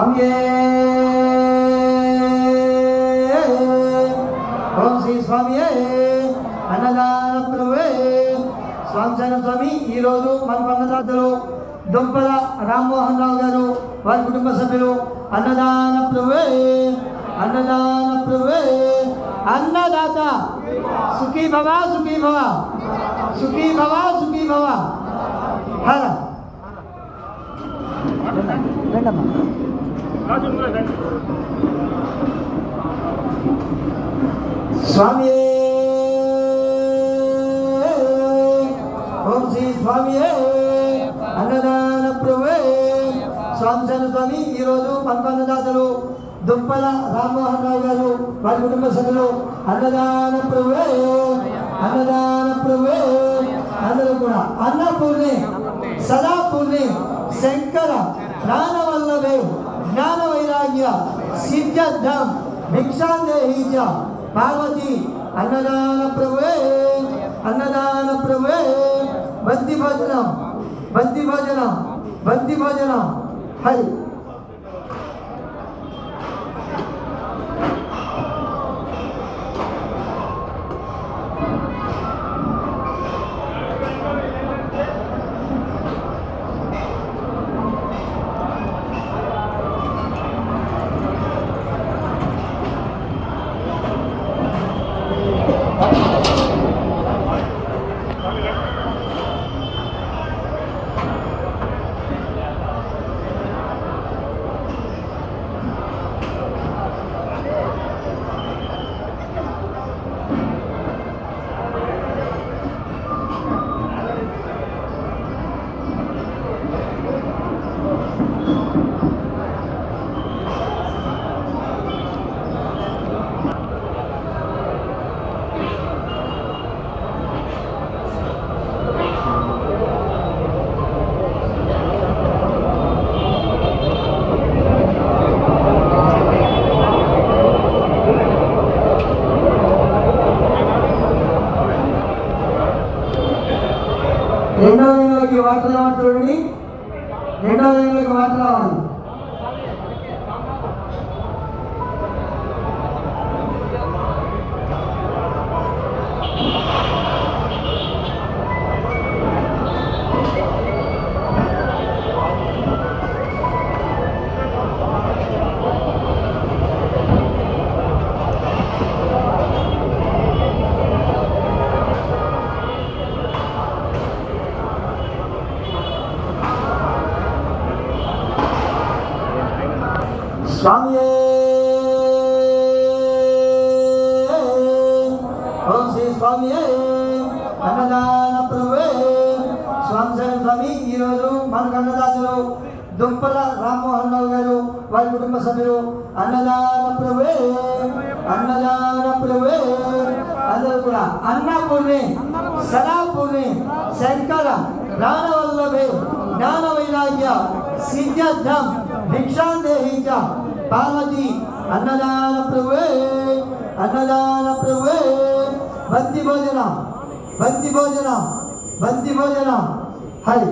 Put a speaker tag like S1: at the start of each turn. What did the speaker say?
S1: స్వామియే ఓం శ్రీ స్వామియే అన్నదాన ప్రభువే స్వామిచరణ స్వామి ఈరోజు మన పన్నదాతలు దుంపల రామ్మోహన్ రావు గారు వారి కుటుంబ సభ్యులు అన్నదాన ప్రభువే అన్నదాన ప్రభువే అన్నదాత సుఖీ భవ సుఖీ భవ సుఖీ భవ సుఖీ భవ హర రండమ్మా స్వామి ఓం శ్రీ స్వామి అన్నదాన ప్రభువే స్వామి స్వామి ఈరోజు పంపన్నదాతలు దుంపల రామ్మోహన్ రావు గారు వారి కుటుంబ సభ్యులు అన్నదాన ప్రభువే అన్నదాన ప్రభువే అందరూ కూడా అన్నపూర్ణి. सदा पूर्णे शंकर ज्ञान वल्लभे ज्ञान वैराग्य सिद्ध भिक्षा देही पार्वती, अन्नदान प्रभु अन्नदान प्रभु बंदी भजन बंदी भजन बंदी भजन हरि। రెండో లైన్లోకి వాటర్ రావాలి చూడండి. రెండో లైన్లోకి వాటర్ రావాలి. స్వామి ఓం శ్రీ స్వామి అన్నదాన ప్రభువే స్వామి శరణ స్వామి ఈరోజు మనకు అన్నదాతలు దుంపల రామ్మోహన్ రావు గారు వారి కుటుంబ సభ్యులు అన్నదాన ప్రభువే అన్నదాన ప్రభువే అందరూ కూడా అన్నపూర్ణి సదాపూర్ణి శంకర జ్ఞానవల్లభే జ్ఞాన వైరాగ్య సిద్ధాం భిక్షాందేహి చ పార్వతి అన్నదాన ప్రభువే అన్నదాన ప్రభువే భక్తి భోజనం భక్తి భోజనం భక్తి భోజనం హరి